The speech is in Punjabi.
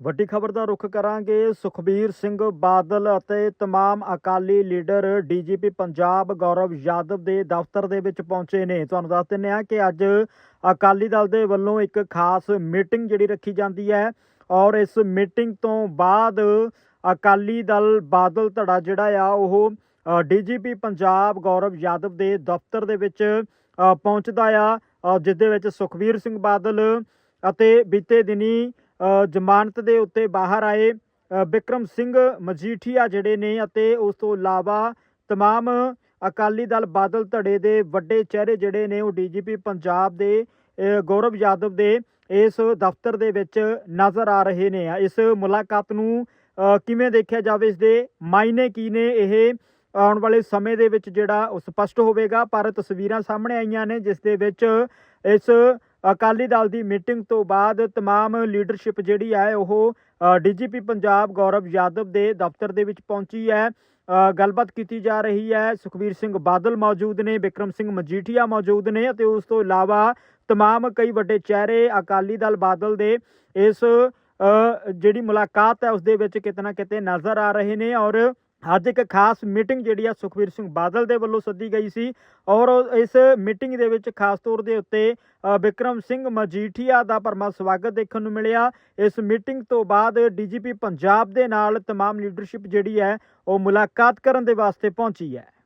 ਵੱਡੀ ਖਬਰ ਦਾ ਰੁਖ ਕਰਾਂਗੇ ਸੁਖਬੀਰ ਸਿੰਘ ਬਾਦਲ ਅਤੇ तमाम ਅਕਾਲੀ ਲੀਡਰ ਡੀਜੀਪੀ ਪੰਜਾਬ ਗੌਰਵ ਯਾਦਵ ਦੇ ਦਫ਼ਤਰ ਦੇ ਵਿੱਚ ਪਹੁੰਚੇ ਨੇ ਤੁਹਾਨੂੰ ਦੱਸ ਦਿੰਦੇ ਹਾਂ ਕਿ ਅੱਜ ਅਕਾਲੀ ਦਲ ਦੇ ਵੱਲੋਂ ਇੱਕ ਖਾਸ ਮੀਟਿੰਗ ਜਿਹੜੀ ਰੱਖੀ ਜਾਂਦੀ ਹੈ ਔਰ ਇਸ ਮੀਟਿੰਗ ਤੋਂ ਬਾਅਦ ਅਕਾਲੀ ਦਲ ਬਾਦਲ ਧੜਾ ਜਿਹੜਾ ਆ ਉਹ ਡੀਜੀਪੀ ਪੰਜਾਬ ਗੌਰਵ ਯਾਦਵ ਦੇ ਦਫ਼ਤਰ ਦੇ ਵਿੱਚ ਅ, ਪਹੁੰਚਦਾ ਆ ਅ, ਜਿਸ ਦੇ ਵਿੱਚ ਸੁਖਬੀਰ ਸਿੰਘ ਬਾਦਲ ਅਤੇ ਬੀਤੇ ਦਿਨੀ ਅ, ਜ਼ਮਾਨਤ ਦੇ ਉੱਤੇ ਬਾਹਰ ਆਏ ਅ, ਬਿਕਰਮ ਸਿੰਘ ਮਜੀਠੀਆ ਜਿਹੜੇ ਨੇ ਅਤੇ ਉਸ ਤੋਂ ਇਲਾਵਾ तमाम ਅਕਾਲੀ ਦਲ ਬਾਦਲ ਧੜੇ ਦੇ ਵੱਡੇ ਚਿਹਰੇ ਜਿਹੜੇ ਨੇ ਉਹ ਡੀਜੀਪੀ ਪੰਜਾਬ ਦੇ ਅ, ਗੌਰਵ ਯਾਦਵ ਦੇ ਇਸ ਦਫ਼ਤਰ ਦੇ ਵਿੱਚ ਨਜ਼ਰ ਆ ਰਹੇ ਨੇ ਇਸ ਮੁਲਾਕਾਤ ਨੂੰ ਅ, ਕਿਵੇਂ ਦੇਖਿਆ ਜਾਵੇ ਇਸ ਦੇ ਮਾਇਨੇ ਕੀ ਨੇ ਇਹ ਆਉਣ ਵਾਲੇ ਸਮੇਂ ਦੇ ਵਿੱਚ ਜਿਹੜਾ ਉਹ ਸਪਸ਼ਟ ਹੋਵੇਗਾ ਪਰ ਤਸਵੀਰਾਂ ਸਾਹਮਣੇ ਆਈਆਂ ਨੇ ਜਿਸ ਦੇ ਵਿੱਚ ਇਸ ਅਕਾਲੀ ਦਲ ਦੀ ਮੀਟਿੰਗ ਤੋਂ ਬਾਅਦ तमाम ਲੀਡਰਸ਼ਿਪ ਜਿਹੜੀ ਹੈ ਉਹ ਡੀਜੀਪੀ ਪੰਜਾਬ ਗੌਰਵ ਯਾਦਵ ਦੇ ਦਫ਼ਤਰ ਦੇ ਵਿੱਚ ਪਹੁੰਚੀ ਹੈ ਅ, ਗੱਲਬਾਤ ਕੀਤੀ ਜਾ ਰਹੀ ਹੈ ਸੁਖਬੀਰ ਸਿੰਘ ਬਾਦਲ ਮੌਜੂਦ ਨੇ ਬਿਕਰਮ ਸਿੰਘ ਮਜੀਠੀਆ ਮੌਜੂਦ ਨੇ ਅਤੇ ਉਸ ਤੋਂ ਇਲਾਵਾ तमाम ਕਈ ਵੱਡੇ ਚਿਹਰੇ ਅਕਾਲੀ ਦਲ ਬਾਦਲ ਦੇ ਇਸ ਅ, ਜਿਹੜੀ ਮੁਲਾਕਾਤ ਹੈ ਉਸ ਦੇ ਵਿੱਚ ਕਿਤੇ ਨਾ ਕਿਤੇ ਨਜ਼ਰ ਆ ਰਹੇ ਨੇ ਔਰ ਅੱਜ ਇੱਕ ਖਾਸ ਮੀਟਿੰਗ ਜਿਹੜੀ ਆ ਸੁਖਬੀਰ ਸਿੰਘ ਬਾਦਲ ਦੇ ਵੱਲੋਂ ਸੱਦੀ ਗਈ ਸੀ ਔਰ ਉਹ ਇਸ ਮੀਟਿੰਗ ਦੇ ਵਿੱਚ ਖਾਸ ਤੌਰ ਦੇ ਉੱਤੇ ਅ, ਬਿਕਰਮ ਸਿੰਘ ਮਜੀਠੀਆ ਦਾ ਭਰਮਾ ਸਵਾਗਤ ਦੇਖਣ ਨੂੰ ਮਿਲਿਆ ਇਸ ਮੀਟਿੰਗ ਤੋਂ ਬਾਅਦ ਡੀਜੀਪੀ ਪੰਜਾਬ ਦੇ ਨਾਲ तमाम ਲੀਡਰਸ਼ਿਪ ਜਿਹੜੀ ਹੈ ਉਹ ਮੁਲਾਕਾਤ ਕਰਨ ਦੇ ਵਾਸਤੇ ਪਹੁੰਚੀ ਹੈ